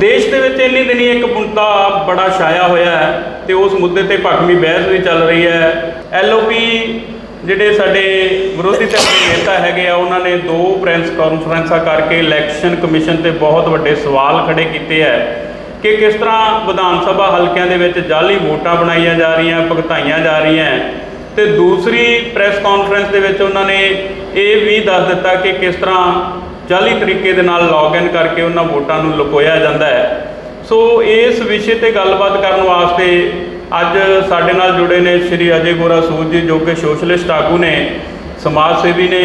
ਦੇਸ਼ ਦੇ ਵਿੱਚ ਇੰਨੀ ਦਿਨੀ ਇੱਕ ਮੁੱਦਾ ਬੜਾ ਛਾਇਆ ਹੋਇਆ ਹੈ ਤੇ ਉਸ ਮੁੱਦੇ ਤੇ ਭਖਵੀਂ ਬਹਿਸ ਵੀ ਚੱਲ ਰਹੀ ਹੈ। ਐਲਓਪੀ ਜਿਹੜੇ ਸਾਡੇ ਵਿਰੋਧੀ ਧਿਰ ਦੇ ਨੇਤਾ ਹੈਗੇ ਆ, ਉਹਨਾਂ ਨੇ ਦੋ ਪ੍ਰੈਸ ਕਾਨਫਰੰਸਾਂ ਕਰਕੇ ਇਲੈਕਸ਼ਨ ਕਮਿਸ਼ਨ ਤੇ ਬਹੁਤ ਵੱਡੇ ਸਵਾਲ ਖੜੇ ਕੀਤੇ ਹੈ ਕਿ ਕਿਸ ਤਰ੍ਹਾਂ ਵਿਧਾਨ ਸਭਾ ਹਲਕਿਆਂ ਦੇ ਵਿੱਚ ਜਾਲੀ ਵੋਟਾਂ ਬਣਾਈਆਂ ਜਾ ਰਹੀਆਂ, ਭੁਗਤਾਈਆਂ ਜਾ ਰਹੀਆਂ ਤੇ ਦੂਸਰੀ ਪ੍ਰੈਸ ਕਾਨਫਰੰਸ ਦੇ ਵਿੱਚ ਉਹਨਾਂ ਨੇ ਇਹ ਵੀ ਦੱਸ ਦਿੱਤਾ ਕਿ ਕਿਸ ਤਰ੍ਹਾਂ ਜਾਲੀ ਤਰੀਕੇ ਦੇ ਨਾਲ ਲੌਗਇਨ ਕਰਕੇ ਉਹਨਾਂ ਵੋਟਾਂ ਨੂੰ ਲੁਕੋਇਆ ਜਾਂਦਾ ਹੈ। ਸੋ ਇਸ ਵਿਸ਼ੇ ਤੇ ਗੱਲਬਾਤ ਕਰਨ ਵਾਸਤੇ ਅੱਜ ਸਾਡੇ ਨਾਲ ਜੁੜੇ ਨੇ ਸ਼੍ਰੀ ਅਜੇ ਗੋਰਾ ਸੂਦ ਜੀ, ਜੋ ਕਿ ਸੋਸ਼ਲਿਸਟ ਆਗੂ ਨੇ, ਸਮਾਜ ਸੇਵੀ ਨੇ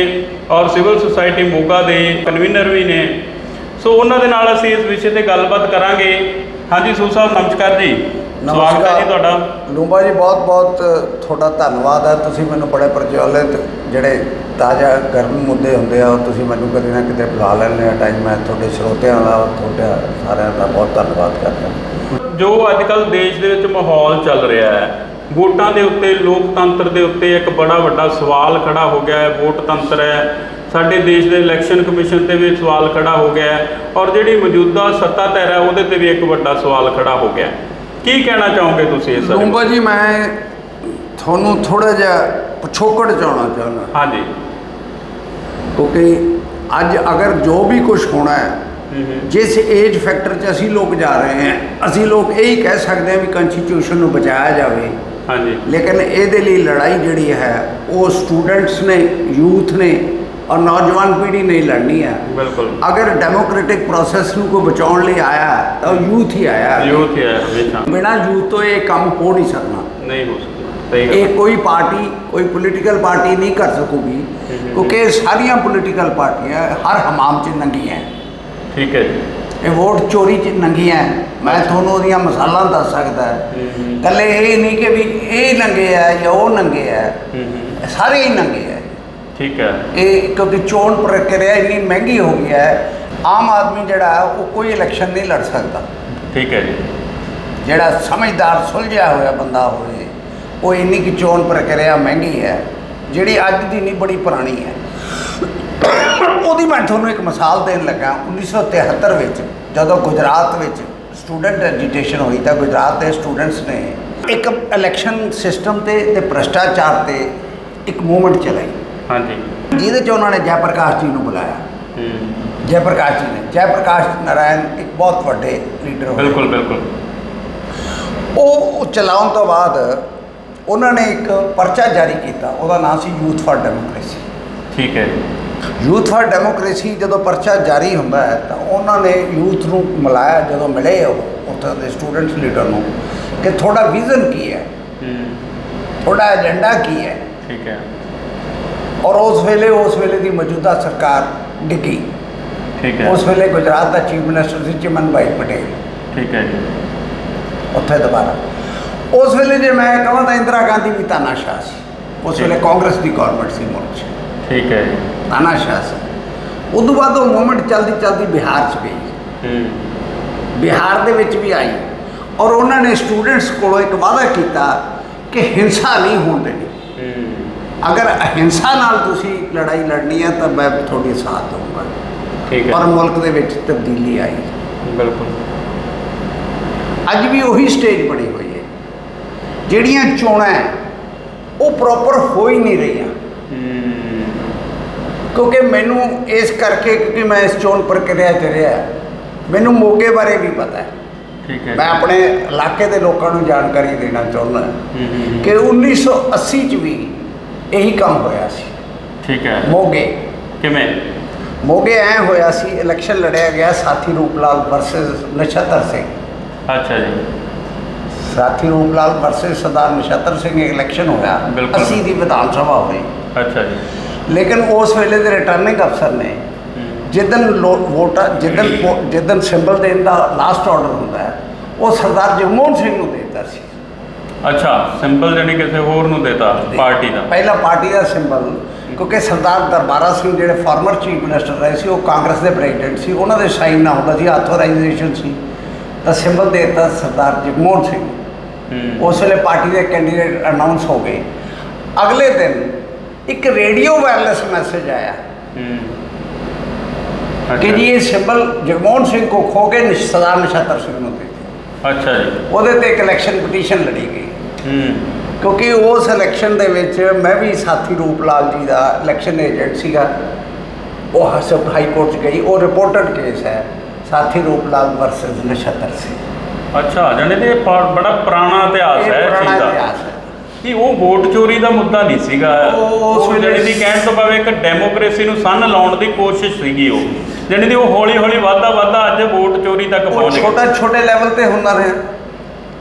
ਔਰ ਸਿਵਲ ਸੁਸਾਇਟੀ ਮੋਗਾ ਦੇ ਕਨਵੀਨਰ ਵੀ ਨੇ। ਸੋ ਉਹਨਾਂ ਦੇ ਨਾਲ ਅਸੀਂ ਇਸ ਵਿਸ਼ੇ ਤੇ ਗੱਲਬਾਤ ਕਰਾਂਗੇ। ਹਾਂਜੀ ਸੂ ਸਾਹਿਬ, ਨਮਸਕਾਰ ਜੀ। ਸਵਾਗਤ ਹੈ ਜੀ ਤੁਹਾਡਾ। ਲੂੰਬਾ ਜੀ ਬਹੁਤ ਬਹੁਤ ਤੁਹਾਡਾ ਧੰਨਵਾਦ ਹੈ। ਤੁਸੀਂ ਮੈਨੂੰ ਬੜੇ ਪ੍ਰਜਵਲਿਤ ਜਿਹੜੇ ਤਾਜ਼ਾ ਗਰਮ ਮੁੱਦੇ ਹੁੰਦੇ ਆ ਉਹ ਤੁਸੀਂ ਮੈਨੂੰ ਕਦੇ ਨਾ ਕਿਤੇ ਬੁਲਾ ਲੈਂਦੇ ਆ ਟਾਈਮ ਮੈਂ ਤੁਹਾਡੇ ਸਰੋਤਿਆਂ ਦਾ ਤੁਹਾਡਾ ਸਾਰਿਆਂ ਦਾ ਬਹੁਤ ਧੰਨਵਾਦ ਕਰਦਾ ਜੋ ਅੱਜ ਕੱਲ ਦੇਸ਼ ਦੇ ਵਿੱਚ ਮਾਹੌਲ ਚੱਲ ਰਿਹਾ ਹੈ ਵੋਟਾਂ ਦੇ ਉੱਤੇ ਲੋਕਤੰਤਰ ਦੇ ਉੱਤੇ ਇੱਕ ਬੜਾ ਵੱਡਾ ਸਵਾਲ ਖੜਾ ਹੋ ਗਿਆ ਹੈ। ਵੋਟ ਤੰਤਰ ਹੈ। ਸਾਡੇ ਦੇਸ਼ ਦੇ ਇਲੈਕਸ਼ਨ ਕਮਿਸ਼ਨ ਤੇ ਵੀ ਸਵਾਲ ਖੜਾ ਹੋ ਗਿਆ ਹੈ। ਔਰ ਜਿਹੜੀ ਮੌਜੂਦਾ ਸੱਤਾ ਧਿਰ ਹੈ ਉਹਦੇ ਤੇ ਵੀ ਇੱਕ ਵੱਡਾ ਸਵਾਲ ਖੜਾ ਹੋ ਗਿਆ ਹੈ। ਕੀ ਕਹਿਣਾ ਚਾਹੋਗੇ ਤੁਸੀਂ ਇਸ ਬਾਰੇ? ਲੂੰਬਾ ਜੀ ਮੈਂ ਤੁਹਾਨੂੰ ਥੋੜਾ ਜਿਹਾ ਪਿਛੋਕੜ ਚਾਉਣਾ ਚਾਹੁੰਦਾ। ਹਾਂਜੀ। ਕਿਉਂਕਿ ਅੱਜ ਅਗਰ ਜੋ ਵੀ ਕੁਝ ਹੋਣਾ ਹੈ ਜਿਸ ਏਜ ਫੈਕਟਰ 'ਚ ਅਸੀਂ ਲੋਕ ਜਾ ਰਹੇ ਹਾਂ ਅਸੀਂ ਲੋਕ ਇਹ ਹੀ ਕਹਿ ਸਕਦੇ ਹਾਂ ਵੀ ਕਨਸਟੀਟਿਊਸ਼ਨ ਨੂੰ ਬਚਾਇਆ ਜਾਵੇ। ਹਾਂਜੀ। ਲੇਕਿਨ ਇਹਦੇ ਲਈ ਲੜਾਈ ਜਿਹੜੀ ਹੈ ਉਹ ਸਟੂਡੈਂਟਸ ਨੇ ਯੂਥ ਨੇ ਔਰ ਨੌਜਵਾਨ ਪੀੜ੍ਹੀ ਨੇ ਲੜਨੀ ਹੈ। ਬਿਲਕੁਲ। ਅਗਰ ਡੈਮੋਕ੍ਰੈਟਿਕ ਪ੍ਰੋਸੈਸ ਨੂੰ ਕੋਈ ਬਚਾਉਣ ਲਈ ਆਇਆ ਤਾਂ ਯੂਥ ਹੀ ਆਇਆ। ਯੂਥ ਹੈ ਹਮੇਸ਼ਾ। ਬਿਨਾਂ ਯੂਥ ਤੋਂ ਇਹ ਕੰਮ ਹੋ ਨਹੀਂ ਸਕਣਾ। ਨਹੀਂ ਹੋ ਸਕਦਾ। ਇਹ ਕੋਈ ਪਾਰਟੀ ਕੋਈ ਪੋਲੀਟੀਕਲ ਪਾਰਟੀ ਨਹੀਂ ਕਰ ਸਕੂਗੀ। ਕਿਉਂਕਿ ਸਾਰੀਆਂ ਪੋਲੀਟੀਕਲ ਪਾਰਟੀਆਂ ਹਰ ਹਮਾਮ 'ਚ ਨੰਗੀਆਂ ਠੀਕ ਹੈ ਜੀ। ਇਹ ਵੋਟ ਚੋਰੀ 'ਚ ਨੰਗੀਆਂ ਮੈਂ ਤੁਹਾਨੂੰ ਉਹਦੀਆਂ ਮਿਸਾਲਾਂ ਦੱਸ ਸਕਦਾ। ਕੱਲੇ ਇਹ ਨਹੀਂ ਕਿ ਵੀ ਇਹ ਨੰਗੇ ਆ ਜਾਂ ਉਹ ਨੰਗੇ ਆ ਸਾਰੇ ਹੀ ਨੰਗੇ ਠੀਕ ਹੈ। ਇਹ ਕਿਉਂਕਿ ਚੋਣ ਪ੍ਰਕਿਰਿਆ ਇੰਨੀ ਮਹਿੰਗੀ ਹੋ ਗਈ ਹੈ ਆਮ ਆਦਮੀ ਜਿਹੜਾ ਹੈ, ਉਹ ਕੋਈ ਇਲੈਕਸ਼ਨ ਨਹੀਂ ਲੜ ਸਕਦਾ। ਠੀਕ ਹੈ ਜੀ। ਜਿਹੜਾ ਸਮਝਦਾਰ ਸੁਲਝਿਆ ਹੋਇਆ ਬੰਦਾ ਹੋਵੇ ਉਹ ਇੰਨੀ ਕਿ ਚੋਣ ਪ੍ਰਕਿਰਿਆ ਮਹਿੰਗੀ ਹੈ ਜਿਹੜੀ ਅੱਜ ਦੀ ਨਹੀਂ ਬੜੀ ਪੁਰਾਣੀ ਹੈ। ਉਹਦੀ ਮੈਂ ਤੁਹਾਨੂੰ ਇੱਕ ਮਿਸਾਲ ਦੇਣ ਲੱਗਾ 1973 ਵਿੱਚ ਜਦੋਂ ਗੁਜਰਾਤ ਵਿੱਚ ਸਟੂਡੈਂਟ ਐਜੀਟੇਸ਼ਨ ਹੋਈ ਤਾਂ ਗੁਜਰਾਤ ਦੇ ਸਟੂਡੈਂਟਸ ਨੇ ਇੱਕ ਇਲੈਕਸ਼ਨ ਸਿਸਟਮ ਤੇ ਤੇ ਭ੍ਰਸ਼ਟਾਚਾਰ ਤੇ ਇੱਕ ਮੂਵਮੈਂਟ ਚਲਾਈ। ਹਾਂਜੀ। ਜਿਹਦੇ 'ਚ ਉਹਨਾਂ ਨੇ ਜੈ ਪ੍ਰਕਾਸ਼ ਜੀ ਨੂੰ ਬੁਲਾਇਆ। ਹੂੰ। ਜੈ ਪ੍ਰਕਾਸ਼ ਜੀ ਨੇ। ਜੈ ਪ੍ਰਕਾਸ਼ ਨਾਰਾਇਣ ਇੱਕ ਬਹੁਤ ਵੱਡੇ ਲੀਡਰ ਹੋਏ। ਬਿਲਕੁਲ ਬਿਲਕੁਲ। ਉਹ ਚਲਾਉਣ ਤੋਂ ਬਾਅਦ ਉਹਨਾਂ ਨੇ ਇੱਕ ਪਰਚਾ ਜਾਰੀ ਕੀਤਾ। ਉਹਦਾ ਨਾਮ ਸੀ ਯੂਥ ਫਾਰ ਡੈਮੋਕ੍ਰੇਸੀ। ਠੀਕ ਹੈ ਯੂਥ ਫਾਰ ਡੈਮੋਕ੍ਰੇਸੀ ਜਦੋਂ ਪਰਚਾ ਜਾਰੀ ਹੁੰਦਾ ਹੈ ਤਾਂ ਉਹਨਾਂ ਨੇ ਯੂਥ ਨੂੰ ਮਿਲਾਇਆ। ਜਦੋਂ ਮਿਲੇ ਉਹ ਉੱਥੇ ਦੇ ਸਟੂਡੈਂਟਸ ਲੀਡਰ ਨੂੰ ਕਿ ਤੁਹਾਡਾ ਵਿਜ਼ਨ ਕੀ ਹੈ? ਹੂੰ। ਤੁਹਾਡਾ ਏਜੰਡਾ ਕੀ ਹੈ? ਠੀਕ ਹੈ। ਔਰ ਉਸ ਵੇਲੇ ਉਸ ਵੇਲੇ ਦੀ ਮੌਜੂਦਾ ਸਰਕਾਰ ਡਿੱਗੀ। ਠੀਕ ਹੈ। ਉਸ ਵੇਲੇ ਗੁਜਰਾਤ ਦਾ ਚੀਫ ਮਿਨਿਸਟਰ ਸੀ ਚਮਨ ਭਾਈ ਪਟੇਲ। ਠੀਕ ਹੈ ਜੀ। ਉੱਥੇ ਦੁਬਾਰਾ। ਉਸ ਵੇਲੇ ਜੇ ਮੈਂ ਕਹਾਂ ਤਾਂ ਇੰਦਰਾ ਗਾਂਧੀ ਵੀ ਤਾਨਾਸ਼ਾਹ ਸੀ। ਉਸ ਵੇਲੇ ਕਾਂਗਰਸ ਦੀ ਗਵਰਨਮੈਂਟ ਸੀ ਮੁਲਕ 'ਚ। ਠੀਕ ਹੈ ਜੀ। ਤਾਨਾਸ਼ਾਹ ਸੀ। ਉਦੋਂ ਬਾਅਦ ਉਹ ਮੂਵਮੈਂਟ ਚਲਦੀ ਚਲਦੀ ਬਿਹਾਰ 'ਚ ਗਈ। ਹੂੰ। ਬਿਹਾਰ ਦੇ ਵਿੱਚ ਵੀ ਆਈ। ਔਰ ਉਹਨਾਂ ਨੇ ਸਟੂਡੈਂਟਸ ਕੋਲੋਂ ਇੱਕ ਵਾਅਦਾ ਕੀਤਾ ਕਿ ਹਿੰਸਾ ਨਹੀਂ ਹੋਣ ਦੇਣੀ। ਹੂੰ। ਅਗਰ ਅਹਿੰਸਾ ਨਾਲ ਤੁਸੀਂ ਲੜਾਈ ਲੜਨੀ ਹੈ ਤਾਂ ਮੈਂ ਤੁਹਾਡੇ ਸਾਥ ਦਊਂਗਾ। ਠੀਕ ਹੈ। ਮੁਲਕ ਦੇ ਵਿੱਚ ਤਬਦੀਲੀ ਆਈ। ਬਿਲਕੁਲ। ਅੱਜ ਵੀ ਉਹੀ ਸਟੇਜ ਬਣੀ ਹੋਈ ਹੈ। ਜਿਹੜੀਆਂ ਚੋਣਾਂ ਉਹ ਪ੍ਰੋਪਰ ਹੋ ਹੀ ਨਹੀਂ ਰਹੀਆਂ। ਕਿਉਂਕਿ ਮੈਨੂੰ ਇਸ ਕਰਕੇ ਕਿਉਂਕਿ ਮੈਂ ਇਸ ਚੋਣ ਪ੍ਰਕਿਰਿਆ 'ਚ ਰਿਹਾ। ਮੈਨੂੰ ਮੋਗੇ ਬਾਰੇ ਵੀ ਪਤਾ ਹੈ। ਠੀਕ ਹੈ। ਮੈਂ ਆਪਣੇ ਇਲਾਕੇ ਦੇ ਲੋਕਾਂ ਨੂੰ ਜਾਣਕਾਰੀ ਦੇਣਾ ਚਾਹੁੰਦਾ। ਕਿ 1980 ਚ ਵੀ ਇਹੀ ਕੰਮ ਹੋਇਆ ਸੀ। ਠੀਕ ਹੈ। ਮੋਗੇ। ਕਿਵੇਂ? ਮੋਗੇ ਐ ਹੋਇਆ ਸੀ ਇਲੈਕਸ਼ਨ ਲੜਿਆ ਗਿਆ ਸਾਥੀ ਰੂਪਲਾਲ ਵਰਸਸ ਨਛੱਤਰ ਸਿੰਘ। ਅੱਛਾ ਜੀ। ਸਾਥੀ ਰੂਪਲਾਲ ਵਰਸਸ ਸਰਦਾਰ ਨਛੱਤਰ ਸਿੰਘ ਇਲੈਕਸ਼ਨ ਹੋਇਆ। ਬਿਲਕੁਲ। 80 ਦੀ ਵਿਧਾਨ ਸਭਾ ਹੋਈ ਅੱਛਾ ਜੀ। ਲੇਕਿਨ ਉਸ ਵੇਲੇ ਦੇ ਰਿਟਰਨਿੰਗ ਅਫਸਰ ਨੇ ਜਿੱਦਨ ਵੋਟਾਂ ਜਿੱਦਨ ਜਿੱਦਨ ਸਿੰਬਲ ਦੇਣ ਦਾ ਲਾਸਟ ਆਰਡਰ ਹੁੰਦਾ ਹੈ ਉਹ ਸਰਦਾਰ ਜਗਮੋਹਨ ਸਿੰਘ ਨੂੰ ਦੇ ਅੱਛਾ ਸਿੰਪਲ ਜਾਨੀ ਕਿਸੇ ਹੋਰ ਨੂੰ ਦੇਤਾ ਪਾਰਟੀ ਦਾ। ਪਹਿਲਾ ਪਾਰਟੀ ਦਾ ਸਿੰਬਲ ਕਿਉਂਕਿ ਸਰਦਾਰ ਦਰਬਾਰਾ ਸਿੰਘ ਜਿਹੜੇ ਫਾਰਮਰ ਚੀਫ ਮਿਨਿਸਟਰ ਰਹੇ ਸੀ ਉਹ ਕਾਂਗਰਸ ਦੇ ਪ੍ਰੈਜ਼ੀਡੈਂਟ ਸੀ ਉਹਨਾਂ ਦੇ ਸਾਈਨ ਨਾ ਹੁੰਦਾ ਸੀ ਆਥੋਰਾਈਜੇਸ਼ਨ ਸੀ। ਤਾਂ ਸਿੰਬਲ ਦੇ ਦਿੱਤਾ ਸਰਦਾਰ ਜਗਮੋਹਨ ਸਿੰਘ। ਉਸ ਵੇਲੇ ਪਾਰਟੀ ਦੇ ਕੈਂਡੀਡੇਟ ਅਨਾਉਂਸ ਹੋ ਗਏ। ਅਗਲੇ ਦਿਨ ਇੱਕ ਰੇਡੀਓ ਵਾਇਰਲੈਸ ਮੈਸੇਜ ਆਇਆ। ਕਿ ਜੀ ਇਹ ਸਿੰਬਲ ਜਗਮੋਹਨ ਸਿੰਘ ਕੋ ਖੋ ਕੇ ਸਰਦਾਰ ਨਛੱਤਰ ਸਿੰਘ ਨੂੰ ਦੇ ਦਿੱਤੇ। ਅੱਛਾ ਜੀ। ਉਹਦੇ ਤੇ ਇੱਕ ਇਲੈਕਸ਼ਨ ਪਟੀਸ਼ਨ ਲੜੀ ਗਈ। ਕਿਉਂਕਿ ਉਸ ਇਲੈਕਸ਼ਨ ਦੇ ਵਿੱਚ ਮੈਂ ਵੀ ਸਾਥੀ ਰੂਪ ਲਾਲ ਜੀ ਦਾ ਇਲੈਕਸ਼ਨ ਏਜੰਟ ਸੀਗਾ। ਉਹ ਹਸਬ ਹਾਈ ਕੋਰਟ 'ਚ ਗਈ। ਉਹ ਰਿਪੋਰਟਡ ਕੇਸ ਹੈ। ਸਾਥੀ ਰੂਪ ਲਾਲ ਵਰਸਸ ਨਛੱਤਰ ਸਿੰਘ ਅੱਛਾ ਇਹ ਪ- ਬੜਾ ਪੁਰਾਣਾ ਇਤਿਹਾਸ ਹੈ ਚੀਜ਼ ਦਾ। ਕਿ ਉਹ ਵੋਟ ਚੋਰੀ ਦਾ ਮੁੱਦਾ ਨਹੀਂ ਸੀਗਾ। ਉਹ- ਜਿਹੜੀ ਦੀ ਕਹਿਣ ਤੋਂ ਭਾਵੇਂ ਇੱਕ ਡੈਮੋਕ੍ਰੇਸੀ ਨੂੰ ਸੰਨ ਲਾਉਣ ਦੀ ਕੋਸ਼ਿਸ਼ ਸੀਗੀ ਉਹ। ਜਿਹੜੀ ਦੀ ਉਹ ਹੌਲੀ ਹੌਲੀ ਵਾਧਾ ਵਾਧਾ ਅੱਜ ਵੋਟ ਚੋਰੀ ਤੱਕ ਪਹੁੰਚ ਗਈ। ਛੋਟਾ ਛੋਟੇ ਲੈਵਲ ਤੇ ਹੁੰਦਾ ਰਿਹਾ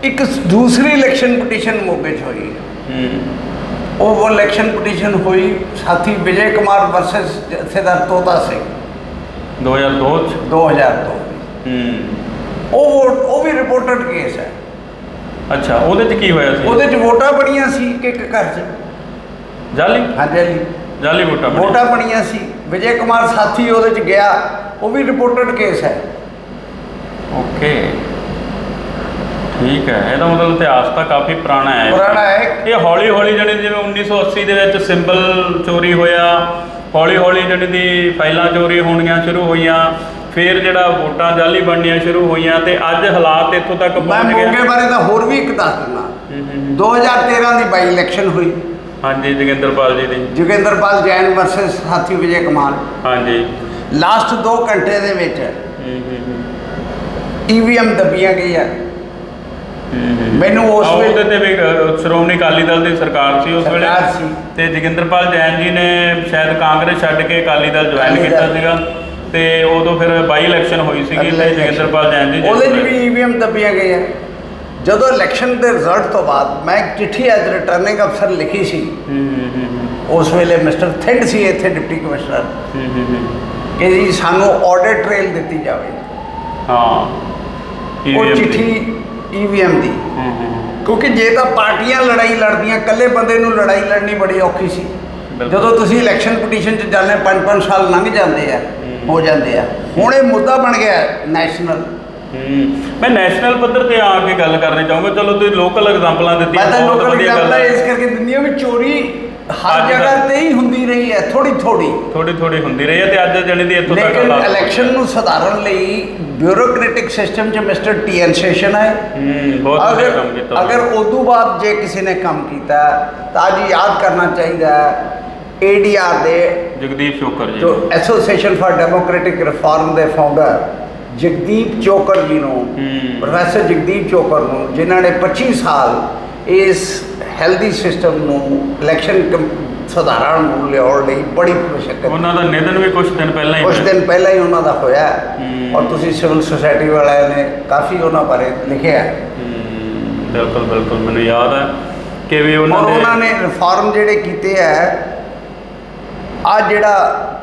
ਇੱਕ ਦੂਸਰੀ ਇਲੈਕਸ਼ਨ ਪਟੀਸ਼ਨ ਮੋਗੇ 'ਚ ਹੋਈ। ਹੂੰ। ਉਹ ਇਲੈਕਸ਼ਨ ਪਟੀਸ਼ਨ ਹੋਈ ਸਾਥੀ ਵਿਜੇ ਕੁਮਾਰ ਵਰਸਸ ਜਥੇਦਾਰ ਤੋਤਾ ਸਿੰਘ। 2002 ਚ? 2002 ਹੂੰ। ਉਹ ਉਹ ਵੀ ਰਿਪੋਰਟਡ ਕੇਸ ਹੈ। ਅੱਛਾ ਉਹਦੇ ਚ ਕੀ ਹੋਇਆ ਸੀ? ਉਹਦੇ 'ਚ ਵੋਟਾਂ ਬਣੀਆਂ ਸੀ ਕਿ ਇੱਕ ਘਰ 'ਚ। ਜਾਲੀ? ਹਾਂਜੀ ਹਾਂਜੀ। ਜਾਲੀ ਵੋਟਾਂ। ਵੋਟਾਂ ਬਣੀਆਂ ਸੀ। ਵਿਜੇ ਕੁਮਾਰ ਸਾਥੀ ਉਹਦੇ 'ਚ ਗਿਆ। ਉਹ ਵੀ ਰਿਪੋਰਟਡ ਕੇਸ ਹੈ। ਓਕੇ। ਠੀਕ ਹੈ ਇਹਦਾ ਮਤਲਬ ਇਤਿਹਾਸ ਤਾਂ ਕਾਫੀ ਪੁਰਾਣਾ ਹੈ। ਪੁਰਾਣਾ ਹੈ। ਇਹ ਹੌਲੀ ਹੌਲੀ ਜਿਹੜੇ ਜਿਵੇਂ 1980 ਦੇ ਵਿੱਚ ਸਿੰਬਲ ਚੋਰੀ ਹੋਇਆ ਹੌਲੀ ਹੌਲੀ ਜਿਹੜੀ ਦੀ ਫਾਈਲਾਂ ਚੋਰੀ ਹੋਣੀਆਂ ਸ਼ੁਰੂ ਹੋਈਆਂ ਫਿਰ ਜਿਹੜਾ ਵੋਟਾਂ ਜਾਲੀ ਬਣਨੀਆਂ ਸ਼ੁਰੂ ਹੋਈਆਂ ਤੇ ਅੱਜ ਹਾਲਾਤ ਇੱਥੋਂ ਤੱਕ ਮੈਂ ਪਹੁੰਚ ਗਏ। ਮੋਗੇ ਬਾਰੇ ਤਾਂ ਹੋਰ ਵੀ ਇੱਕ ਦੱਸ ਦਿੰਦਾ। ਹੂੰ, ਹੂੰ, ਹੂੰ। 2013 ਦੀ ਬਾਈ ਇਲੈਕਸ਼ਨ ਹੋਈ। ਹਾਂਜੀ ਜੋਗਿੰਦਰਪਾਲ ਜੀ ਦੀ। ਜੋਗਿੰਦਰਪਾਲ ਜੈਨ ਵਰਸਸ ਸਾਥੀ ਵਿਜੇ ਕੁਮਾਰ ਹਾਂਜੀ। ਲਾਸਟ 2 ਘੰਟੇ ਦੇ ਵਿੱਚ ਹੂੰ, ਹੂੰ, ਹੂੰ। ਈਵੀਐਮ ਦੱਬੀਆਂ ਗਈਆਂ। ਮੈਨੂੰ ਉਸ ਆਹ, ਵੇਲੇ ਤੇ ਵੀ ਅ, ਸ਼੍ਰੋਮਣੀ ਅਕਾਲੀ ਦਲ ਦੀ ਸਰਕਾਰ ਸੀ ਉਸ ਵੇਲੇ ਸਰਕਾਰ ਸੀ। ਤੇ ਜੋਗਿੰਦਰਪਾਲ ਜੈਨ ਜੀ ਨੇ ਸ਼ਾਇਦ ਕਾਂਗਰਸ ਛੱਡ ਕੇ ਅਕਾਲੀ ਦਲ ਜੁਆਇਨ ਅਕਾਲੀ ਕੀਤਾ ਦਲ। ਸੀਗਾ ਤੇ ਉਦੋਂ ਫਿਰ ਬਾਈ ਇਲੈਕਸ਼ਨ ਹੋਈ ਸੀਗੀ ਤੇ ਜੋਗਿੰਦਰਪਾਲ ਜੈਨ ਜੀ ਉਹਦੇ 'ਚ ਗਏ। ਵੀ ਈਵੀਐਮ ਦੱਬੀਆਂ ਗਈਆਂ ਜਦੋਂ ਇਲੈਕਸ਼ਨ ਦੇ ਰਿਜ਼ਲਟ ਤੋਂ ਬਾਅਦ ਮੈਂ ਇੱਕ ਚਿੱਠੀ ਐਜ਼ ਰਿਟਰਨਿੰਗ ਅਫਸਰ ਲਿਖੀ ਸੀ ਹੂੰ, ਹੂੰ, ਹੂੰ, ਹੂੰ। ਉਸ ਵੇਲੇ ਮਿਸਟਰ ਥਿੰਡ ਸੀ ਇੱਥੇ ਡਿਪਟੀ ਕਮਿਸ਼ਨਰ ਹੂੰ, ਹੂੰ, ਹੂੰ। ਕਿ ਜੀ ਸਾਨੂੰ ਆਡਿਟ ਟ੍ਰੇਲ ਦਿੱਤੀ ਜਾਵੇ ਹਾਂ ਉਹ EVM ਦੀ। ਚਿੱਠੀ ਈਵੀਐਮ ਦੀ। ਹੂੰ, ਹੂੰ, ਹੂੰ। ਕਿਉਂਕਿ ਜੇ ਤਾਂ ਪਾਰਟੀਆਂ ਲੜਾਈ ਲੜਦੀਆਂ ਇਕੱਲੇ ਬੰਦੇ ਨੂੰ ਲੜਾਈ ਲੜਨੀ ਬੜੀ ਔਖੀ ਸੀ। ਜਦੋਂ ਤੁਸੀਂ ਇਲੈਕਸ਼ਨ ਪਟੀਸ਼ਨ 'ਚ ਜਾਂਦੇ 5-5 ਸਾਲ ਲੰਘ ਜਾਂਦੇ ਆ ਹੋ। ਜਾਂਦੇ ਆ। ਹੁਣ ਇਹ ਮੁੱਦਾ ਬਣ ਗਿਆ ਨੈਸ਼ਨਲ ਮੈਂ ਨੈਸ਼ਨਲ ਪੱਧਰ ਤੇ ਆ ਕੇ ਗੱਲ ਕਰਨੀ ਚਾਹੂੰਗਾ। ਚਲੋ ਤੁਸੀਂ ਲੋਕਲ ਐਗਜ਼ਾਮਪਲਾਂ ਦਿੱਤੀਆਂ ਮੈਂ ਤਾਂ ਲੋਕਲ ਐਗਜ਼ਾਮਪਲ ਇਸ ਕਰਕੇ ਦਿੰਦੀ ਹਾਂ ਵੀ ਚੋਰੀ ਹਰ ਅੱਜ ਜਗ੍ਹਾ ਤੱਕ। ਤੇ ਹੀ ਹੁੰਦੀ ਰਹੀ ਹੈ ਥੋੜੀ ਥੋੜੀ ਥੋੜੀ ਥੋੜੀ ਹੁੰਦੀ ਰਹੀ ਹੈ ਤੇ ਅੱਜ ਜਣੀ ਦੀ ਇੱਥੋਂ ਤੱਕ ਲੇਕਿਨ ਹਾਲਾਤ ਇਲੈਕਸ਼ਨ ਨੂੰ ਸੁਧਾਰਨ ਲਈ ਬਿਊਰੋਕ੍ਰੈਟਿਕ ਸਿਸਟਮ 'ਚ ਮਿਸਟਰ ਟੀ ਐਨ ਸੈਸ਼ਨ ਹੈ ਹੂੰ ਬਹੁਤ ਵਧੀਆ ਕੰਮ ਅਗਰ ਕੀਤਾ ਅਗਰ ਤੋਂ ਬਾਅਦ ਜੇ ਕਿਸੇ ਨੇ ਕੰਮ ਕੀਤਾ ਤਾਂ ਅੱਜ ਯਾਦ ਕਰਨਾ ਚਾਹੀਦਾ ਏਡੀਆਰ ਦੇ ਜਗਦੀਪ ਸ਼ੋਕਰ ਜੀ ਜੋ ਐਸੋਸੀਏਸ਼ਨ ਫਾਰ ਡੈਮੋਕ੍ਰੈਟਿਕ ਰਿਫਾਰਮ ਦੇ ਫਾਊਂਡਰ ਜਗਦੀਪ ਚੋਕਰ ਜੀ ਨੂੰ ਹੂੰ। ਪ੍ਰੋਫੈਸਰ ਜਗਦੀਪ ਚੋਕਰ ਨੂੰ ਜਿਨ੍ਹਾਂ ਨੇ 25 ਸਾਲ ਇਸ ਹੈਲਦੀ ਸਿਸਟਮ ਨੂੰ ਇਲੈਕਸ਼ਨ ਸੁਧਾਰਨ ਨੂੰ ਲਿਆਉਣ ਲਈ ਬੜੀ ਮੁਸ਼ਕਲ ਉਹਨਾਂ ਦਾ ਨਿਧਨ ਵੀ ਕੁਝ ਦਿਨ ਪਹਿਲਾਂ ਹੀ ਕੁਝ। ਦਿਨ ਪਹਿਲਾਂ ਹੀ ਉਹਨਾਂ ਦਾ ਹੋਇਆ। ਔਰ ਤੁਸੀਂ ਸਿਵਲ ਸੁਸਾਇਟੀ ਵਾਲਿਆਂ ਨੇ ਕਾਫੀ ਉਹਨਾਂ ਬਾਰੇ ਲਿਖਿਆ ਬਿਲਕੁਲ ਬਿਲਕੁਲ ਮੈਨੂੰ ਯਾਦ ਹੈ ਕਿ ਵੀ ਉਹਨਾਂ ਦੇ ਉਹਨਾਂ ਨੇ ਰਿਫਾਰਮ ਜਿਹੜੇ ਕੀਤੇ ਹੈ ਆ ਜਿਹੜਾ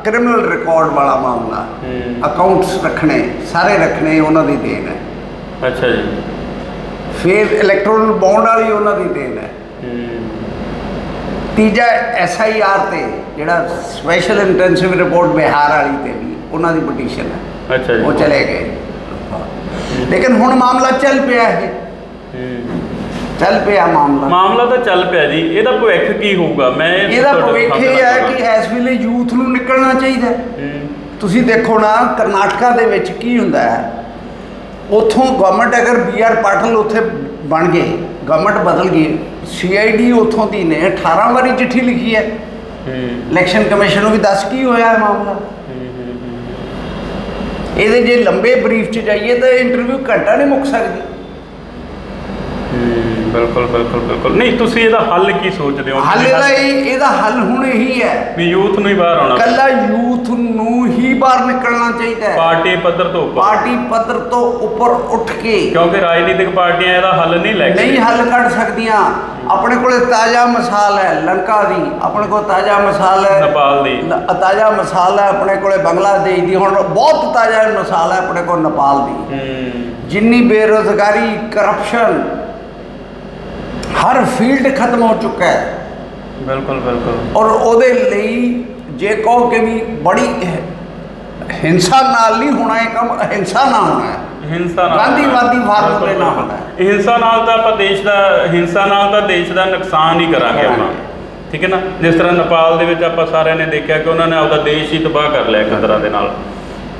ਕ੍ਰਿਮੀਨਲ ਰਿਕਾਰਡ ਵਾਲਾ ਮਾਮਲਾ। ਅਕਾਊਂਟਸ ਰੱਖਣੇ ਸਾਰੇ ਰੱਖਣੇ ਉਹਨਾਂ ਦੀ ਦੇਣ ਹੈ ਅੱਛਾ ਜੀ ਫਿਰ ਇਲੈਕਟ੍ਰੋਨਲ ਬੌਂਡ ਵਾਲੀ ਉਹਨਾਂ ਦੀ ਦੇਣ ਹੈ। ਤੀਜਾ ਐਸ ਆਈ ਆਰ ਤੇ ਜਿਹੜਾ ਸਪੈਸ਼ਲ ਇੰਟੈਂਸਿਵ ਰਿਪੋਰਟ ਬਿਹਾਰ ਵਾਲੀ ਤੇ ਵੀ ਉਹਨਾਂ ਦੀ ਪਟੀਸ਼ਨ ਹੈ। ਅੱਛਾ ਜੀ। ਉਹ ਚਲੇ ਗਏ। ਲੇਕਿਨ ਹੁਣ ਮਾਮਲਾ ਚੱਲ ਪਿਆ ਹੈ। ਚੱਲ ਪਿਆ ਮਾਮਲਾ। ਮਾਮਲਾ ਤਾਂ ਚੱਲ ਪਿਆ ਜੀ। ਇਹਦਾ ਭਵਿੱਖ ਕੀ ਹੋਊਗਾ? ਮੈਂ ਇਹ ਇਹਦਾ ਭਵਿੱਖ ਇਹ ਹੈ। ਕਿ ਇਸ ਵੇਲੇ ਯੂਥ ਨੂੰ ਨਿਕਲਣਾ ਚਾਹੀਦਾ ਤੁਸੀਂ ਦੇਖੋ ਨਾ ਕਰਨਾਟਕਾ ਦੇ ਵਿੱਚ ਕੀ ਹੁੰਦਾ ਹੈ? ਉਥੋਂ ਗਵਰਨਮੈਂਟ ਅਗਰ ਬੀ ਆਰ ਪਾਟਲ ਉੱਥੇ ਬਣ ਗਏ ਗਵਰਨਮੈਂਟ ਬਦਲ ਗਈ ਸੀ ਆਈ ਡੀ ਉਥੋਂ ਦੀ ਨੇ 18 ਵਾਰੀ ਚਿੱਠੀ ਲਿਖੀ ਹੈ। ਇਲੈਕਸ਼ਨ ਕਮਿਸ਼ਨ ਨੂੰ ਵੀ ਦੱਸ ਕੀ ਹੋਇਆ ਹੈ ਮਾਮਲਾ ਇਹਦੇ ਜੇ ਲੰਬੇ ਬਰੀਫ 'ਚ ਜਾਈਏ ਤਾਂ ਇੰਟਰਵਿਊ ਘੰਟਾ ਨਹੀਂ ਮੁੱਕ ਸਕਦੀ। ਬਿਲਕੁਲ ਬਿਲਕੁਲ ਬਿਲਕੁਲ। ਨਹੀਂ ਤੁਸੀਂ ਇਹਦਾ ਹੱਲ ਕੀ ਸੋਚਦੇ ਹੋ? ਹੱਲ ਇਹਦਾ ਇਹ ਇਹਦਾ ਹੱਲ ਹੁਣ ਇਹੀ ਹੈ। ਵੀ ਯੂਥ ਨੂੰ ਹੀ ਬਾਹਰ ਆਉਣਾ ਕੱਲਾ ਯੂਥ ਨੂੰ ਹੀ ਬਾਹਰ ਨਿਕਲਣਾ ਚਾਹੀਦਾ ਹੈ। ਪਾਰਟੀ ਪੱਧਰ ਤੋਂ ਉੱਪਰ। ਪਾਰਟੀ ਪੱਧਰ ਤੋਂ ਉੱਪਰ ਉੱਠ ਕੇ। ਕਿਉਂਕਿ ਰਾਜਨੀਤਿਕ ਪਾਰਟੀਆਂ ਇਹਦਾ ਹੱਲ ਨਹੀਂ ਲੈ ਕੇ ਨਹੀਂ ਹੱਲ ਕੱਢ ਸਕਦੀਆਂ। ਆਪਣੇ ਕੋਲੇ ਤਾਜ਼ਾ ਮਿਸਾਲ ਹੈ ਲੰਕਾ ਦੀ। ਆਪਣੇ ਕੋਲ ਤਾਜ਼ਾ ਮਿਸਾਲ ਹੈ। ਨੇਪਾਲ ਦੀ। ਨ- ਤਾਜ਼ਾ ਮਿਸਾਲ ਹੈ ਆਪਣੇ ਕੋਲੇ ਬੰਗਲਾਦੇਸ਼ ਦੀ। ਹੁਣ ਬਹੁਤ ਤਾਜ਼ਾ ਮਿਸਾਲ ਹੈ ਆਪਣੇ ਕੋਲ ਨੇਪਾਲ ਦੀ। ਹੂੰ। ਜਿੰਨੀ ਬੇਰੋਜ਼ਗਾਰੀ ਕਰਪਸ਼ਨ ਹਰ ਫੀਲਡ ਖਤਮ ਹੋ ਚੁੱਕਾ ਹੈ। ਬਿਲਕੁਲ ਬਿਲਕੁਲ। ਔਰ ਉਹਦੇ ਲਈ ਜੇ ਕਹੋ ਕਿ ਵੀ ਬੜੀ ਹ- ਹਿੰਸਾ ਨਾਲ ਨਹੀਂ ਹੋਣਾ ਇਹ ਕੰਮ ਅਹਿੰਸਾ ਨਾਲ ਹੋਣਾ ਹੈ। ਹਿੰਸਾ ਨਾਲ ਗਾਂਧੀਵਾਦੀ ਫਾਰਮੂਲੇ ਬਿਲਕੁਲ, ਨਾਲ। ਹੋਣਾ ਹਿੰਸਾ ਨਾਲ ਤਾਂ ਆਪਾਂ ਦੇਸ਼ ਦਾ ਹਿੰਸਾ ਨਾਲ ਤਾਂ ਦੇਸ਼ ਦਾ ਨੁਕਸਾਨ ਹੀ ਕਰਾਂਗੇ ਆਪਾਂ। ਠੀਕ ਹੈ ਨਾ? ਜਿਸ ਤਰ੍ਹਾਂ ਨੇਪਾਲ ਦੇ ਵਿੱਚ ਆਪਾਂ ਸਾਰਿਆਂ ਨੇ ਦੇਖਿਆ ਕਿ ਉਹਨਾਂ ਨੇ ਆਪਦਾ ਦੇਸ਼ ਹੀ ਤਬਾਹ ਕਰ ਲਿਆ ਇੱਕ ਤਰ੍ਹਾਂ ਦੇ ਨਾਲ।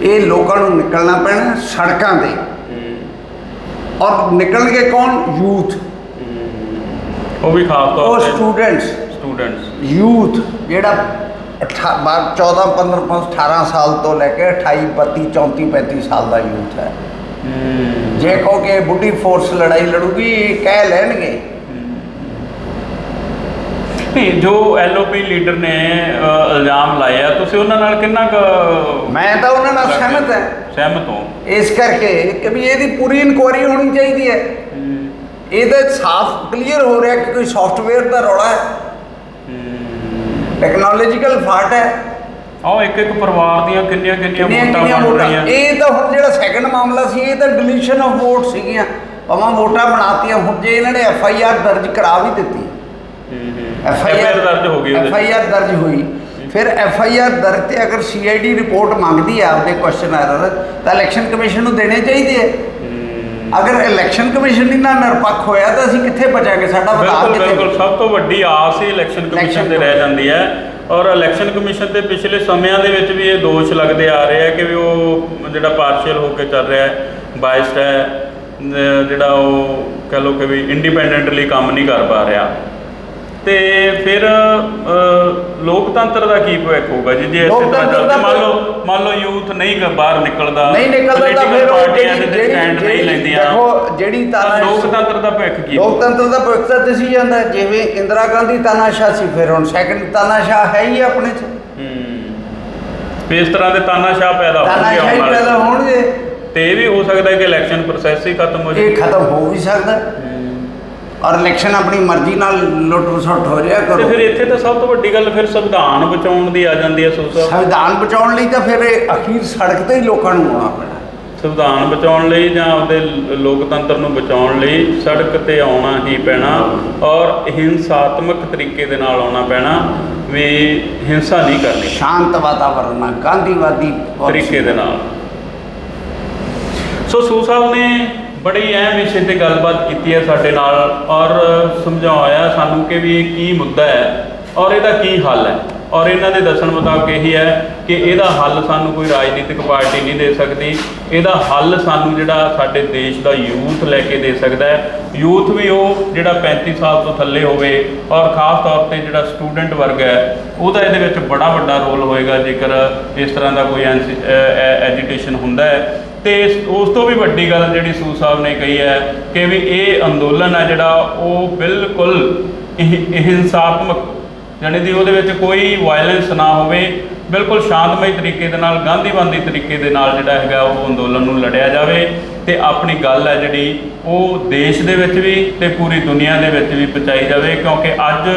ਇਹ ਲੋਕਾਂ ਨੂੰ ਨਿਕਲਣਾ ਪੈਣਾ ਸੜਕਾਂ ਤੇ। ਔਰ ਨਿਕਲਣਗੇ ਕੌਣ? ਯੂਥ। ਉਹ ਵੀ ਖਾਸ ਉਹ ਤੌਰ ਤੇ ਸਟੂਡੈਂਟਸ ਸਟੂਡੈਂਟਸ ਯੂਥ ਜਿਹੜਾ 14 15 18 ਸਾਲ ਤੋਂ ਲੈ ਕੇ 28 32 34 35 ਸਾਲ ਦਾ ਯੂਥ ਹੈ। ਜੇ ਕਹੋ ਕਿ ਬੁੱਢੀ ਫੋਰਸ ਲੜਾਈ ਲੜੂਗੀ ਇਹ ਕਹਿ ਲੈਣਗੇ। ਨਹੀਂ ਜੋ ਐਲਓਪੀ ਲੀਡਰ ਨੇ ਇਲਜ਼ਾਮ ਲਾਇਆ ਤੁਸੀਂ ਉਹਨਾਂ ਨਾਲ ਕਿੰਨਾ ਕੁ ਮੈਂ ਤਾਂ ਉਹਨਾਂ ਨਾਲ ਸਹਿਮਤ ਹਾਂ? ਸਹਿਮਤ ਹੋ? ਇਸ ਕਰਕੇ ਕਿ ਵੀ ਇਹਦੀ ਪੂਰੀ ਇਨਕੁਆਇਰੀ ਹੋਣੀ ਚਾਹੀਦੀ ਹੈ। ਇਹ ਤਾਂ ਸਾਫ਼ ਕਲੀਅਰ ਹੋ ਰਿਹਾ ਕਿ ਕੋਈ ਸੌਫਟਵੇਅਰ ਦਾ ਰੌਲਾ ਹੈ। ਟੈਕਨੋਲੋਜੀਕਲ ਫਾਲਟ ਹੈ। ਆਹ ਇੱਕ ਇੱਕ ਪਰਿਵਾਰ ਦੀਆਂ ਕਿੰਨੀਆਂ ਕਿੰਨੀਆਂ ਵੋਟਾਂ ਬਣ ਰਹੀਆਂ। ਇਹ ਤਾਂ ਹੁਣ ਜਿਹੜਾ ਸੈਕੰਡ ਮਾਮਲਾ ਸੀ ਇਹ ਤਾਂ ਡਿਲੀਸ਼ਨ ਆਫ ਵੋਟ ਸੀਗੀਆਂ। ਭਾਵੇਂ ਵੋਟਾਂ ਬਣਾਤੀਆਂ ਹੁਣ ਜੇ ਇਹਨਾਂ ਨੇ ਐਫ ਆਈ ਆਰ ਦਰਜ ਕਰਾ ਵੀ ਦਿੱਤੀ। ਐਫ ਆਈ FIR ਦਰਜ ਹੋ ਗਈ। ਐਫ ਆਈ ਆਰ ਦਰਜ ਹੋਈ। ਫਿਰ ਐਫ ਆਈ ਆਰ ਦਰਜ ਤੇ ਅਗਰ ਸੀ ਆਈ ਡੀ ਰਿਪੋਰਟ ਮੰਗਦੀ ਹੈ ਆਪਦੇ ਕੁਐਸਚਨ ਆਨਸਰ ਤਾਂ ਇਲੈਕਸ਼ਨ ਕਮਿਸ਼ਨ ਨੂੰ ਦੇਣੇ ਚਾਹੀਦੇ ਹੈ। ਅਗਰ ਇਲੈਕਸ਼ਨ ਕਮਿਸ਼ਨ ਹੀ ਨਾ ਨਿਰਪੱਖ ਹੋਇਆ ਤਾਂ ਅਸੀਂ ਕਿੱਥੇ ਬਚਾਂਗੇ? ਸਾਡਾ ਬਿਲਕੁਲ ਕਿੱਥੇ ਬਿਲਕੁਲ। ਸਭ ਤੋਂ ਵੱਡੀ ਆਸ ਹੀ ਇਲੈਕਸ਼ਨ ਕਮਿਸ਼ਨ ਤੇ ਰਹਿ ਜਾਂਦੀ ਹੈ। ਔਰ ਇਲੈਕਸ਼ਨ ਕਮਿਸ਼ਨ ਦੇ ਪਿਛਲੇ ਸਮਿਆਂ ਦੇ ਵਿੱਚ ਵੀ ਇਹ ਦੋਸ਼ ਲੱਗਦੇ ਆ ਰਹੇ ਆ ਕਿ ਵੀ ਉਹ ਜਿਹੜਾ ਪਾਰਸ਼ੀਅਲ ਹੋ ਕੇ ਚੱਲ ਰਿਹਾ ਹੈ ਬਾਇਸਡ ਹੈ ਜਿਹੜਾ ਉਹ ਕਹ ਲਓ ਕਿ ਵੀ ਇੰਡੀਪੈਂਡੈਂਟਲੀ ਕੰਮ ਨਹੀਂ ਕਰ ਪਾ ਰਿਹਾ। ਤੇ ਫਿਰ ਲੋਕਤੰਤਰ ਦਾ ਕੀ ਭਵਿੱਖ ਹੋਊਗਾ ਜੀ? ਜੇ ਇਸੇ ਤਰ੍ਹਾਂ ਚੱਲਦਾ ਮੰਨ ਲਓ ਮੰਨ ਲਓ ਯੂਥ ਨਹੀਂ ਬਾਹਰ ਨਿਕਲਦਾ ਨਹੀਂ ਨਿਕਲਦਾ ਤਾਂ ਫਿਰ ਉਹ ਪਾਰਟੀਆਂ ਜਿਹੜੀ ਦੇ ਸਟੈਂਡ ਨਹੀਂ ਜਿਹੜੀ ਲੈਂਦੀਆਂ। ਦੇਖੋ ਜਿਹੜੀ ਤਾਂ ਤਾਨਾ ਲੋਕਤੰਤਰ ਦਾ ਭਵਿੱਖ ਕੀ? ਲੋਕਤੰਤਰ ਦਾ ਭਵਿੱਖ ਤਾਂ ਦਿਸੀ ਜਾਂਦਾ। ਜਿਵੇਂ ਇੰਦਰਾ ਗਾਂਧੀ ਤਾਨਾਸ਼ਾਹ ਸੀ ਫਿਰ ਹੁਣ ਸੈਕੰਡ ਤਾਨਾਸ਼ਾਹ ਹੈ ਹੀ ਆਪਣੇ ਚ। ਹੂੰ। ਇਸ ਤਰ੍ਹਾਂ ਦੇ ਤਾਨਾਸ਼ਾਹ ਪੈਦਾ ਹੋਣਗੇ ਤਾਨਾਸ਼ਾਹੀ ਪੈਦਾ ਹੋਣਗੇ। ਤੇ ਇਹ ਵੀ ਹੋ ਸਕਦਾ ਹੈ ਕਿ ਇਲੈਕਸ਼ਨ ਪ੍ਰੋਸੈਸ ਹੀ ਖਤਮ ਹੋ ਇਹ ਜਾਏ ਖਤਮ ਹੋ ਵੀ ਸਕਦਾ। ਹੈ। ਔਰ ਇਲੈਕਸ਼ਨ ਆਪਣੀ ਮਰਜ਼ੀ ਨਾਲ ਲੁੱਟ ਵਸੁੱਟ ਹੋ ਤੇ ਕਰੋ। ਫਿਰ ਇੱਥੇ ਤਾਂ ਸਭ ਤੋਂ ਵੱਡੀ ਗੱਲ ਫਿਰ ਸੰਵਿਧਾਨ ਬਚਾਉਣ ਦੀ ਆ ਜਾਂਦੀ ਹੈ ਸੋਚਾ ਸੰਵਿਧਾਨ ਬਚਾਉਣ ਲਈ ਤਾਂ ਫਿਰ ਇਹ ਅਖੀਰ ਸੜਕ ਤੇ ਹੀ ਲੋਕਾਂ ਨੂੰ ਆਉਣਾ ਪੈਣਾ। ਸੰਵਿਧਾਨ ਬਚਾਉਣ ਲਈ ਜਾਂ ਆਪਦੇ ਲ- ਲੋਕਤੰਤਰ ਨੂੰ ਬਚਾਉਣ ਲਈ ਸੜਕ ਤੇ ਆਉਣਾ ਹੀ ਪੈਣਾ ਔਰ ਹਿੰਸਾਤਮਕ ਤਰੀਕੇ ਦੇ ਨਾਲ ਆਉਣਾ ਪੈਣਾ ਵੀ ਹਿੰਸਾ ਨਹੀਂ ਕਰਨੀ। ਸ਼ਾਂਤ ਵਾਤਾਵਰਣ ਨਾਲ ਗਾਂਧੀਵਾਦੀ policy ਤਰੀਕੇ ਦੇ ਨਾਲ। ਸੋ ਸੂ ਸਾਹਿਬ ਨੇ ਬੜੀ ਅਹਿਮ ਵਿਸ਼ੇ ਤੇ ਗੱਲਬਾਤ ਕੀਤੀ ਹੈ ਸਾਡੇ ਨਾਲ ਔਰ ਸਮਝਾਇਆ ਸਾਨੂੰ ਕਿ ਵੀ ਇਹ ਕੀ ਮੁੱਦਾ ਹੈ ਔਰ ਇਹਦਾ ਕੀ ਹੱਲ ਹੈ। ਔਰ ਇਹਨਾਂ ਦੇ ਦੱਸਣ ਮੁਤਾਬਕ ਇਹੀ ਹੈ ਕਿ ਇਹਦਾ ਹੱਲ ਸਾਨੂੰ ਕੋਈ ਰਾਜਨੀਤਿਕ ਪਾਰਟੀ ਨਹੀਂ ਦੇ ਸਕਦੀ। ਇਹਦਾ ਹੱਲ ਸਾਨੂੰ ਜਿਹੜਾ ਸਾਡੇ ਦੇਸ਼ ਦਾ ਯੂਥ ਲੈ ਕੇ ਦੇ ਸਕਦਾ ਹੈ। ਯੂਥ ਵੀ ਉਹ ਜਿਹੜਾ 35 ਸਾਲ ਤੋਂ ਥੱਲੇ ਹੋਵੇ ਔਰ ਖਾਸ ਤੌਰ ਤੇ ਜਿਹੜਾ ਸਟੂਡੈਂਟ ਵਰਗ ਹੈ, ਉਹਦਾ ਇਹਦੇ ਵਿੱਚ ਬੜਾ ਵੱਡਾ ਰੋਲ ਹੋਏਗਾ ਜੇਕਰ ਇਸ ਤਰ੍ਹਾਂ ਦਾ ਕੋਈ ਐਜੀਟੇਸ਼ਨ ਹੁੰਦਾ ਹੈ। ਤੇ ਉਸ ਤੋਂ ਵੀ ਵੱਡੀ ਗੱਲ ਜਿਹੜੀ ਸੂ ਸਾਹਿਬ ਨੇ ਕਹੀ ਹੈ ਕਿ ਵੀ ਇਹ ਅੰਦੋਲਨ ਹੈ ਜਿਹੜਾ ਉਹ ਬਿਲਕੁਲ ਇਹ- ਹਿੰਸਾਤਮਕ ਜਾਣੀ ਦੀ ਉਹਦੇ ਵਿੱਚ ਕੋਈ ਵਾਇਲੈਂਸ ਨਾ ਹੋਵੇ, ਬਿਲਕੁਲ ਸ਼ਾਂਤਮਈ ਤਰੀਕੇ ਦੇ ਨਾਲ, ਗਾਂਧੀਵਾਦੀ ਤਰੀਕੇ ਦੇ ਨਾਲ ਜਿਹੜਾ ਹੈਗਾ ਉਹ ਅੰਦੋਲਨ ਨੂੰ ਲੜਿਆ ਜਾਵੇ ਤੇ ਆਪਣੀ ਗੱਲ ਹੈ ਜਿਹੜੀ ਉਹ ਦੇਸ਼ ਦੇ ਵਿੱਚ ਵੀ ਤੇ ਪੂਰੀ ਦੁਨੀਆ ਦੇ ਵਿੱਚ ਵੀ ਪਹੁੰਚਾਈ ਜਾਵੇ ਕਿਉਂਕਿ ਅੱਜ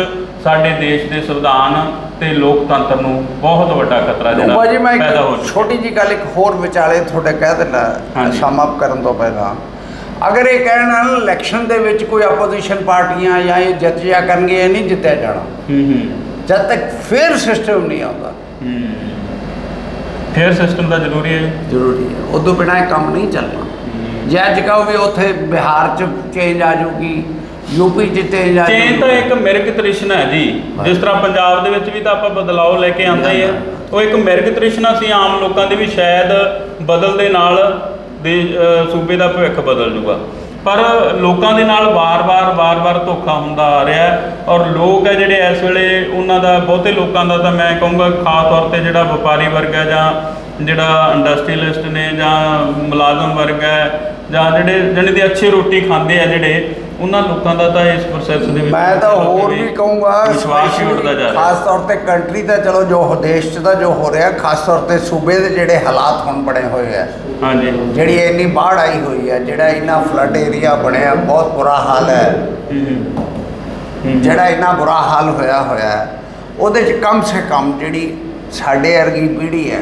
ਸਾਡੇ ਦੇਸ਼ ਦੇ ਸੰਵਿਧਾਨ ਤੇ ਲੋਕਤੰਤਰ ਨੂੰ ਬਹੁਤ ਵੱਡਾ ਖਤਰਾ ਜਿਹੜਾ ਭਾਜੀ ਮੈਂ ਪੈਦਾ ਹੋ ਚੁੱਕਾ ਛੋਟੀ ਜੀ ਗੱਲ ਇੱਕ ਹੋਰ ਵਿਚਾਲੇ ਤੁਹਾਡੇ ਕਹਿ ਦਿੰਦਾ। ਸਮ ਅਪ ਕਰਨ ਤੋਂ ਪਹਿਲਾਂ। ਅਗਰ ਇਹ ਕਹਿਣ ਨਾਲ ਇਲੈਕਸ਼ਨ ਦੇ ਵਿੱਚ ਕੋਈ ਆਪੋਜੀਸ਼ਨ ਪਾਰਟੀਆਂ ਜਾਂ ਇਹ ਜੱਜਿਆ ਕਰਨਗੇ ਇਹ ਨਹੀਂ ਜਿੱਤਿਆ ਜਾਣਾ। ਹੂੰ ਹੂੰ। ਜਦ ਤੱਕ ਫਿਰ ਸਿਸਟਮ ਨਹੀਂ ਆਉਂਦਾ। ਫੇਅਰ ਸਿਸਟਮ ਦਾ ਜ਼ਰੂਰੀ ਹੈ ਜ਼ਰੂਰੀ ਹੈ। ਉਦੋਂ ਬਿਨਾਂ ਇਹ ਕੰਮ ਨਹੀਂ ਚੱਲਣਾ। ਜੇ ਅੱਜ ਕਹੋ ਵੀ ਉੱਥੇ ਬਿਹਾਰ ਚ ਚੇਂਜ ਆ ਜਾਊਗੀ ਯੂਪੀ ਚੇਂਜ ਆ ਚੇਂਜ ਤਾਂ ਇੱਕ ਮਿਰਗ ਤ੍ਰਿਸ਼ਨਾ ਹੈ ਜੀ। ਜਿਸ ਤਰ੍ਹਾਂ ਪੰਜਾਬ ਦੇ ਵਿੱਚ ਵੀ ਤਾਂ ਆਪਾਂ ਬਦਲਾਅ ਲੈ ਕੇ ਆਂਦਾ ਹੀ ਹੈ ਉਹ ਇੱਕ ਮਿਰਗ ਤ੍ਰਿਸ਼ਨਾ ਸੀ ਆਮ ਲੋਕਾਂ ਦੀ ਵੀ ਸ਼ਾਇਦ ਬਦਲ ਦੇ ਨਾਲ ਦੇ ਸੂਬੇ ਦਾ ਭਵਿੱਖ ਬਦਲ ਜੂਗਾ। ਪਰ ਲੋਕਾਂ ਦੇ ਨਾਲ ਵਾਰ-ਵਾਰ ਵਾਰ-ਵਾਰ ਧੋਖਾ ਹੁੰਦਾ ਆ ਰਿਹਾ ਔਰ ਲੋਕ ਹੈ ਜਿਹੜੇ ਇਸ ਵੇਲੇ ਉਹਨਾਂ ਦਾ ਬਹੁਤੇ ਲੋਕਾਂ ਦਾ ਤਾਂ ਮੈਂ ਕਹੂੰਗਾ ਖਾਸ ਤੌਰ ਤੇ ਜਿਹੜਾ ਵਪਾਰੀ ਵਰਗ ਹੈ ਜਾਂ ਜਿਹੜਾ ਇੰਡਸਟਰੀਅਲਿਸਟ ਨੇ ਜਾਂ ਮੁਲਾਜ਼ਮ ਵਰਗ ਹੈ ਜਾਂ ਜਿਹੜੇ ਜਿਹੜੇ ਦੀ ਅੱਛੀ ਰੋਟੀ ਖਾਂਦੇ ਆ ਜਿਹੜੇ ਉਹਨਾਂ ਲੋਕਾਂ ਦਾ ਤਾਂ ਇਸ ਪ੍ਰੋਸੈਸ ਦੇ ਵਿੱਚ ਮੈਂ ਤਾਂ ਹੋਰ ਵੀ ਕਹੂੰਗਾ ਵਿਸ਼ਵਾਸ ਹੀ ਉੱਠਦਾ ਜਾ ਰਿਹਾ। ਖਾਸ ਤੌਰ ਤੇ ਕੰਟਰੀ ਦਾ ਚਲੋ ਜੋ ਦੇਸ਼ ਚ ਦਾ ਜੋ ਹੋ ਰਿਹਾ ਖਾਸ ਤੌਰ ਤੇ ਸੂਬੇ ਦੇ ਜਿਹੜੇ ਹਾਲਾਤ ਹੁਣ ਬਣੇ ਹੋਏ ਆ। ਹਾਂਜੀ। ਜਿਹੜੀ ਇੰਨੀ ਬਾੜ ਆਈ ਹੋਈ ਹੈ ਜਿਹੜਾ ਇੰਨਾ ਫਲੱਡ ਏਰੀਆ ਬਣਿਆ ਬਹੁਤ ਬੁਰਾ ਹਾਲ ਹੈ। ਜਿਹੜਾ ਇੰਨਾ ਬੁਰਾ ਹਾਲ ਹੋਇਆ ਹੋਇਆ ਹੈ ਉਹਦੇ 'ਚ ਕਮ ਸੇ ਕਮ ਜਿਹੜੀ ਸਾਡੇ ਵਰਗੀ ਪੀੜ੍ਹੀ ਹੈ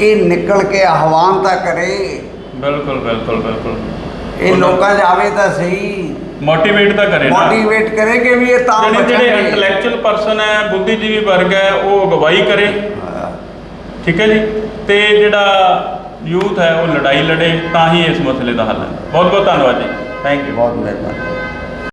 ਇਹ ਨਿਕਲ ਕੇ ਆਹਵਾਨ ਤਾਂ ਕਰੇ। ਬਿਲਕੁਲ ਬਿਲਕੁਲ ਬਿਲਕੁਲ। ਇਹ ਲੋਕਾਂ 'ਚ ਆਵੇ ਤਾਂ ਸਹੀ। ਮੋਟੀਵੇਟ ਤਾਂ ਕਰੇ ਨਾ। ਮੋਟੀਵੇਟ ਕਰੇ ਕਿ ਵੀ ਇਹ ਤਾਂ ਜਿਹੜੇ ਜਿਹੜੇ ਬਚਣਗੇ। ਇੰਟੈਲੈਕਚੁਅਲ ਪਰਸਨ ਹੈ ਬੁੱਧੀਜੀਵੀ ਵਰਗ ਹੈ ਉਹ ਅਗਵਾਈ ਕਰੇ। ਠੀਕ ਹੈ ਜੀ? ਤੇ ਜਿਹੜਾ ਯੂਥ ਹੈ ਉਹ ਲੜਾਈ ਲੜੇ ਤਾਂ ਹੀ ਇਸ ਮਸਲੇ ਦਾ ਹੱਲ ਹੈ। ਬਹੁਤ ਬਹੁਤ ਧੰਨਵਾਦ ਜੀ। ਥੈਂਕ ਯੂ ਬਹੁਤ ਮਿਹਰਬਾਨੀ।